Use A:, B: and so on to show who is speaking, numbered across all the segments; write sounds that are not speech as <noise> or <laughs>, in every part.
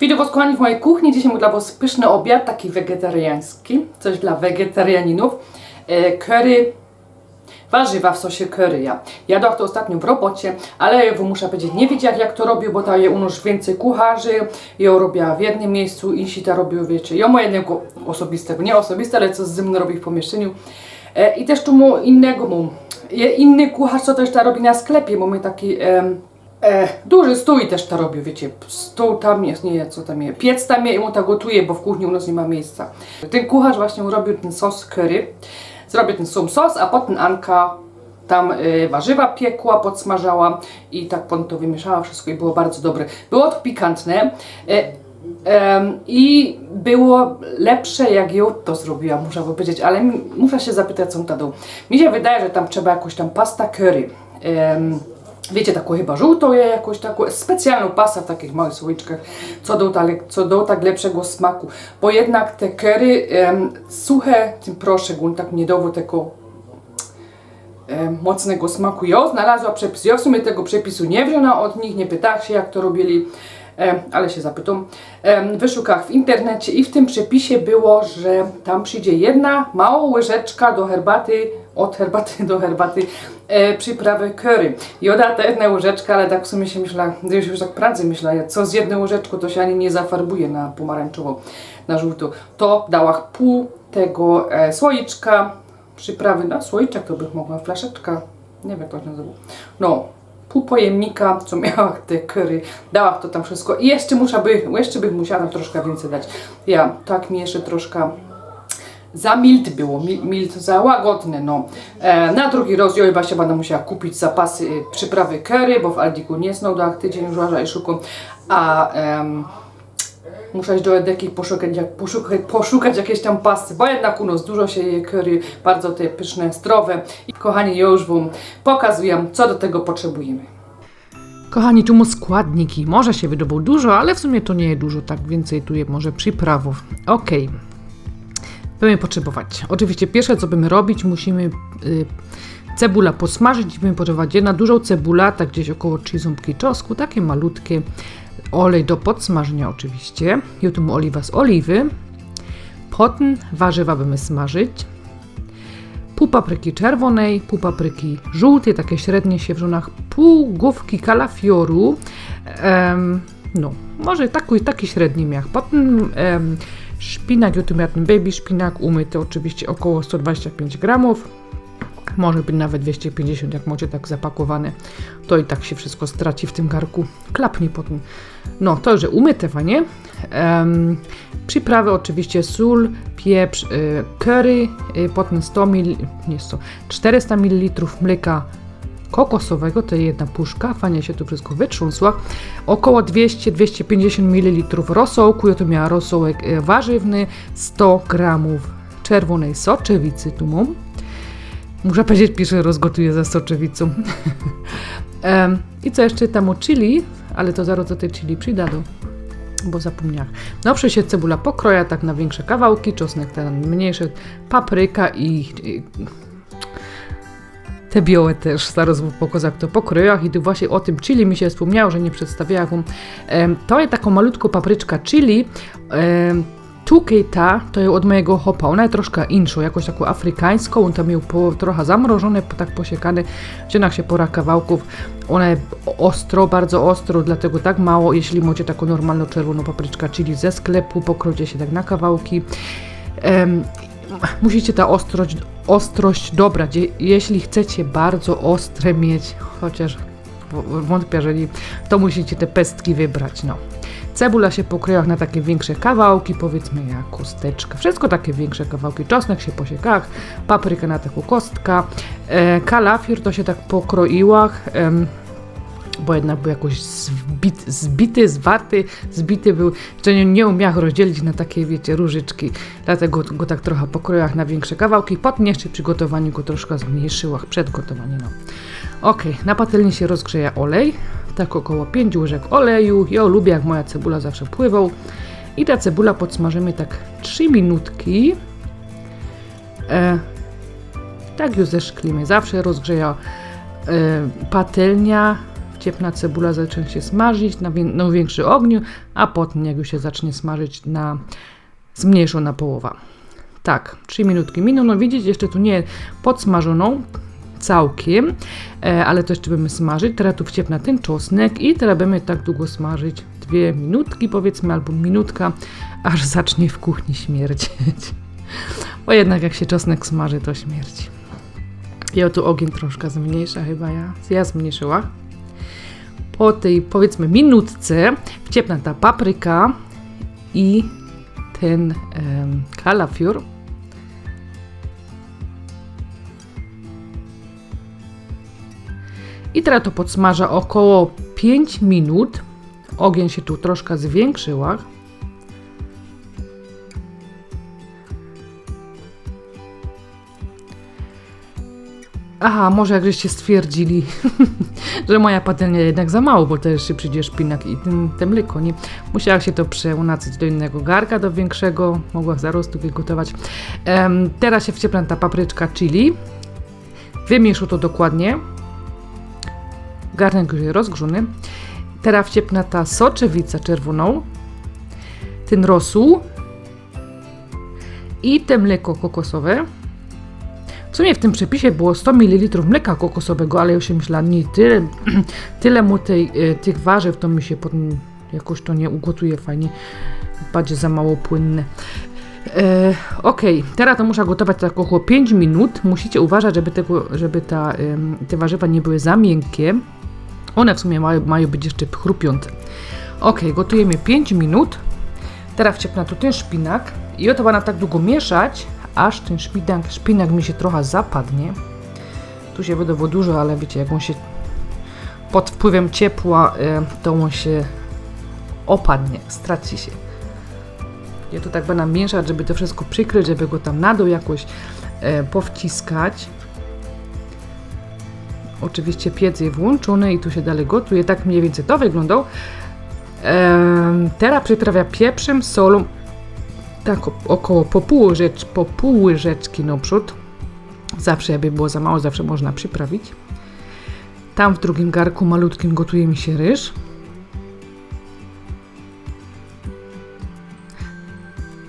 A: Witam Was kochani w mojej kuchni. Dzisiaj mam dla Was pyszny obiad, taki wegetariański, coś dla wegetarianinów. E, curry, warzywa w sosie curry. Ja jadłam to ostatnio w robocie, ale muszę powiedzieć, nie widziałam jak to robił, bo ta je unoż więcej kucharzy. Ja robiła w jednym miejscu, inni to robią, wiecie, ja mam jednego osobistego, nie osobiste, ale co z mną robi w pomieszczeniu. E, I też tu mu innego mu, inny kucharz, co też to robi na sklepie, mamy taki... em, E, duży stół też to robił, wiecie, stół tam jest, nie, co tam jest, piec tam jest i mu to gotuje, bo w kuchni u nas nie ma miejsca. Ten kucharz właśnie robił ten sos curry, zrobił ten sam sos, a potem Anka tam e, warzywa piekła, podsmażała i tak potem to wymieszała wszystko i było bardzo dobre. Było to pikantne. E, I było lepsze, jak ją to zrobiła, muszę powiedzieć, ale muszę się zapytać, co dał. Mi się wydaje, że tam trzeba jakąś tam pasta curry. Wiecie, taką chyba żółtą je jakąś taką specjalną pasę w takich małych słoiczkach, co do, tak, co tak lepszego smaku. Bo jednak te em, suche, ten proszek, on tak nie dawał tego mocnego smaku. Ja znalazła przepis. Ja w sumie tego przepisu nie wzięłam od nich, nie pytałam się jak to robili, ale się zapytam. Em, wyszukałam w internecie i w tym przepisie było, że tam przyjdzie jedna mała łyżeczka do herbaty, od herbaty do herbaty e, przyprawy curry. Joda to jedna łyżeczka, ale tak w sumie się myślała, już, już tak prędzej myślała, co z jedną łyżeczką to się ani nie zafarbuje na pomarańczowo, na żółto. To dała pół tego e, słoiczka przyprawy, no słoiczek to bych mogła, flaszeczka, nie wiem jak to się nazywa. No, pół pojemnika, co miała te curry, dała to tam wszystko i jeszcze muszę by, jeszcze bych musiała troszkę więcej dać. Ja, tak mi jeszcze troszkę za mild było, mi- mild za łagodne, no. E, na drugi raz ja właśnie będę musiała kupić zapasy e, przyprawy curry, bo w Aldiku nie są, tak tydzień już łaża i szukam, a em, muszę do Edeki poszukać, jak, poszukać, poszukać jakieś tam pasty, bo jednak u nas dużo się je curry, bardzo te pyszne, zdrowe. I kochani, już Wam pokazuję, co do tego potrzebujemy.
B: Kochani, tu mu składniki. Może się wydobył dużo, ale w sumie to nie jest dużo, tak więcej tu jest może przyprawów. Okej. Będziemy potrzebować. Oczywiście pierwsze co będziemy robić, musimy y, cebula posmażyć. Będziemy potrzebować jedna dużą cebula, tak gdzieś około 3 ząbki czosnku, takie malutkie. Olej do podsmażenia oczywiście. I tu mu oliwa z oliwy. Potem warzywa będziemy smażyć pół papryki czerwonej, pół papryki żółtej, takie średnie się w żonach, pół główki kalafioru, no, może taki, taki średni miach. Potem em, szpinak, ten baby szpinak, umyty oczywiście około 125 gramów, może być nawet 250, jak macie tak zapakowane, to i tak się wszystko straci w tym garku, klapnie potem. No, to, że umyte, fajnie. Em, przyprawy oczywiście sól, pieprz, y, curry, y, potem 100 ml, nie 100, 400 ml mleka kokosowego, to jedna puszka, fajnie się tu wszystko wytrząsła, około 200-250 ml rosołku, ja tu miała rosołek y, warzywny, 100 gramów czerwonej soczewicy tu mam. Muszę powiedzieć, piszę, rozgotuję ze soczewicą. <laughs> I co jeszcze tam o chili, ale to zaraz do tej chili przyjdę, do, bo zapomniałam. No, się cebula pokroja tak na większe kawałki, czosnek ten mniejszy, papryka i, i te białe też, zaraz wam pokażę jak to pokrojach i tu właśnie o tym chili mi się wspomniało, że nie przedstawiałam to jest taką malutką papryczka chili, Tukej ta, to jest od mojego hopa, ona jest troszkę inszą, jakoś taką afrykańską, on tam ją po, trochę zamrożone, po- tak posiekane, wciągnął się pora kawałków, ona jest ostro, bardzo ostro, dlatego tak mało, jeśli macie taką normalną czerwoną papryczkę chili ze sklepu, pokrojcie się tak na kawałki. Em, musicie ta ostrość, ostrość dobrać, Je, jeśli chcecie bardzo ostre mieć, chociaż wątpię, że nie, to musicie te pestki wybrać, no. Cebula się pokryła na takie większe kawałki, powiedzmy jak kosteczka. Wszystko takie większe kawałki. Czosnek się po papryka na taką kostka. E, kalafior to się tak pokroiła, em, bo jednak był jakoś zbit, zbity, zwarty, zbity był, że nie, nie umiał rozdzielić na takie, wiecie, różyczki. Dlatego go tak trochę pokroiłach na większe kawałki. Potem jeszcze przy gotowaniu go troszkę zmniejszyłach przed gotowaniem. No. Ok, na patelni się rozgrzeja olej, tak około 5 łyżek oleju. Ja lubię, jak moja cebula zawsze pływał. I ta cebula podsmażymy tak 3 minutki. E, tak ją zeszklimy. Zawsze rozgrzeja e, patelnia w wciepna cebula zacznie się smażyć na, na większy ogniu, a potem jak już się zacznie smażyć na zmniejszona połowa. Tak, 3 minutki miną, no widzicie, jeszcze tu nie podsmażoną całkiem, e, ale to jeszcze będziemy smażyć. Teraz tu wciepna ten czosnek i teraz będziemy tak długo smażyć, dwie minutki powiedzmy, albo minutka, aż zacznie w kuchni śmierdzieć. <laughs> Bo jednak jak się czosnek smaży, to śmierci. Ja tu ogień troszkę zmniejsza chyba ja. Ja zmniejszyła. Po tej powiedzmy minutce wciepna ta papryka i ten em, kalafior. I teraz to podsmaża około 5 minut. Ogień się tu troszkę zwiększyła. Aha, może jak żeście stwierdzili, <laughs> że moja patelnia jednak za mało, bo też się przyjdzie szpinak i ten, te mleko, nie? Musiała się to przeunacać do innego garka, do większego, mogła zarostu wygotować. Em, teraz się wciepla ta papryczka chili. Wymieszu to dokładnie. Garnek już jest rozgrzony. Teraz wciepna ta soczewica czerwoną, ten rosół i te mleko kokosowe. W sumie w tym przepisie było 100 ml mleka kokosowego, ale ja się myślałam, nie, tyle, <clears throat> tyle mu tej, e, tych warzyw, to mi się potem jakoś to nie ugotuje fajnie, będzie za mało płynne. E, ok, teraz to muszę gotować tak około 5 minut. Musicie uważać, żeby, tego, żeby ta, te warzywa nie były za miękkie. One w sumie mają, mają być jeszcze chrupiące. Ok, gotujemy 5 minut. Teraz wciepna tu ten szpinak i oto będę tak długo mieszać, aż ten szpinak, szpinak mi się trochę zapadnie. Tu się wydało dużo, ale wiecie, jak on się pod wpływem ciepła, e, to on się opadnie, straci się. Ja tu tak będę mieszać, żeby to wszystko przykryć, żeby go tam na dół jakoś e, powciskać. Oczywiście piec jest włączony i tu się dalej gotuje. Tak mniej więcej to wyglądał. Em, teraz przyprawia pieprzem, solą, tak około po pół, łyżecz, po pół łyżeczki naprzód. Zawsze, jakby było za mało, zawsze można przyprawić. Tam w drugim garku malutkim gotuje mi się ryż.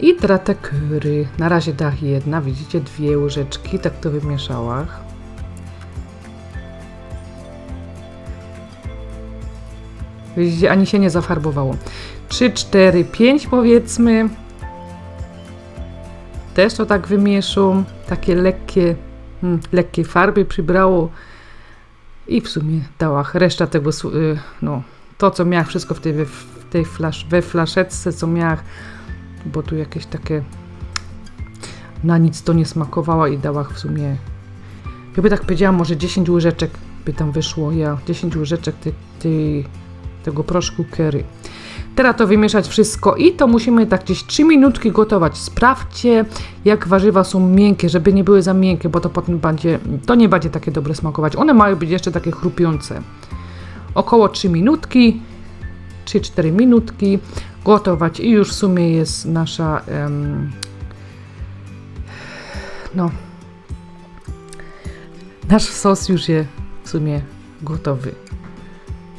B: I trata curry. Na razie dach jedna, widzicie, dwie łyżeczki, tak to wymieszałam. Widzicie, ani się nie zafarbowało. 3, 4, 5 powiedzmy. Też to tak wymieszą. Takie lekkie, mm, lekkie farby przybrało. I w sumie dała reszta tego, y, no, to co miałam, wszystko w tej, we, w tej flasz, we flaszeczce, co miałam, bo tu jakieś takie na nic to nie smakowała i dała w sumie, jakby tak powiedziałam, może 10 łyżeczek by tam wyszło, ja 10 łyżeczek tej, tej, tego proszku curry. Teraz to wymieszać wszystko i to musimy tak gdzieś 3 minutki gotować. Sprawdźcie, jak warzywa są miękkie, żeby nie były za miękkie, bo to potem będzie, to nie będzie takie dobre smakować. One mają być jeszcze takie chrupiące. Około 3 minutki, 3-4 minutki gotować i już w sumie jest nasza no nasz sos już jest w sumie gotowy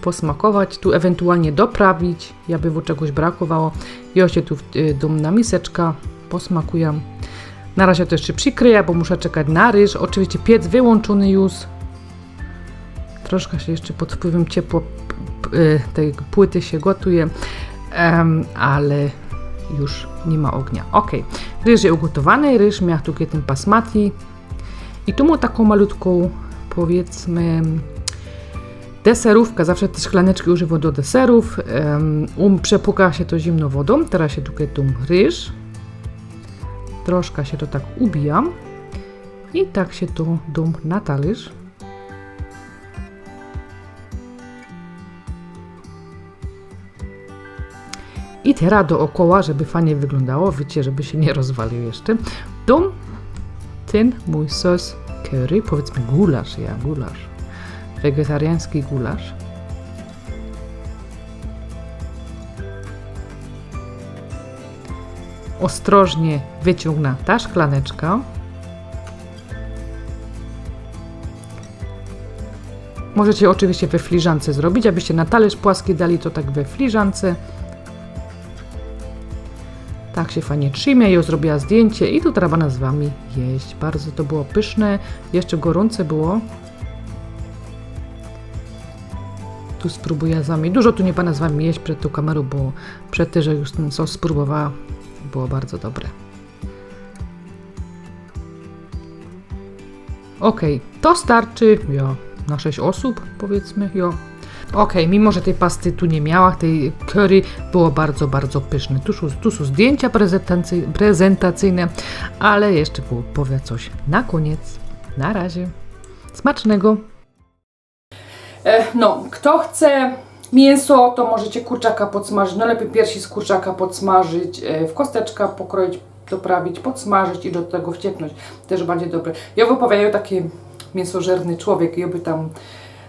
B: posmakować, tu ewentualnie doprawić, jakby w czegoś brakowało. Ja się tu y, dom na miseczka, posmakuję. Na razie to jeszcze przykryję, bo muszę czekać na ryż. Oczywiście piec wyłączony już. Troszkę się jeszcze pod wpływem ciepła y, tej płyty się gotuje, Em, ale już nie ma ognia. Ok, ryż jest ugotowany, ryż miał tu ten basmati i tu mu taką malutką, powiedzmy, Deserówka, zawsze te szklaneczki używam do deserów. Um, przepuka się to zimną wodą. Teraz się tutaj tu ryż. Troszkę się to tak ubijam. I tak się to dum na talerz. I teraz dookoła, żeby fajnie wyglądało, wiecie, żeby się nie rozwalił jeszcze, dum ten mój sos curry, powiedzmy gulasz, ja gulasz wegetariański gulasz. Ostrożnie wyciągna ta szklaneczka. Możecie oczywiście we filiżance zrobić, abyście na talerz płaski dali to tak we filiżance. Tak się fajnie trzymie, ja zrobiła zdjęcie i tu trzeba z wami jeść. Bardzo to było pyszne, jeszcze gorące było. Tu spróbuję z wami. Dużo tu nie pana z wami jeść przed tą kamerą, bo przed tym, że już ten sos spróbowała, było bardzo dobre. Okej, to starczy jo, na 6 osób, powiedzmy, jo. Okej, mimo że tej pasty tu nie miała, tej curry było bardzo, bardzo pyszne. Tu tu są zdjęcia prezentacy- prezentacyjne, ale jeszcze było, powie coś na koniec. Na razie. Smacznego!
A: E, no, kto chce mięso, to możecie kurczaka podsmażyć. No lepiej piersi z kurczaka podsmażyć, e, w kosteczka pokroić, doprawić, podsmażyć i do tego wcieknąć. Też będzie dobre. Ja wypowiadają taki mięsożerny człowiek i by tam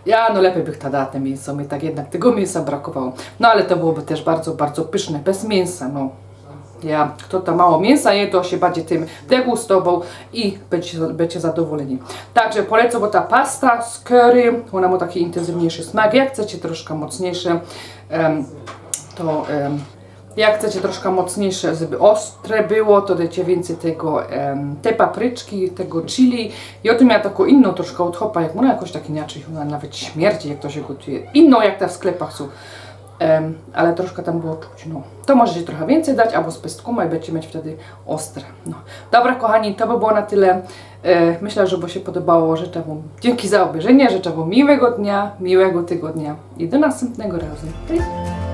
A: ja no lepiej bych dała te mięso, mi tak jednak tego mięsa brakowało. No ale to byłoby też bardzo, bardzo pyszne, bez mięsa, no. Ja, kto tam mało mięsa je, to się bardziej tym degustował i będzie, będzie zadowoleni. Także polecam, bo ta pasta z curry, ona ma taki intensywniejszy smak. Jak chcecie troszkę mocniejsze, em, to jak chcecie troszkę mocniejsze, żeby ostre było, to dajcie więcej tego, te papryczki, tego chili. Ja tu miała taką inną troszkę od hopa, jak ona jakoś tak inaczej, ona nawet śmierdzi, jak to się gotuje. Inną, jak ta w sklepach są. Ale troszkę tam było czuć, no. To możecie trochę więcej dać, albo z pestkuma i będziecie mieć wtedy ostre. No. Dobra, kochani, to by było na tyle. E, myślę, że by się podobało. Życzę Wam dzięki za obejrzenie, życzę Wam miłego dnia, miłego tygodnia i do następnego razu. Cześć!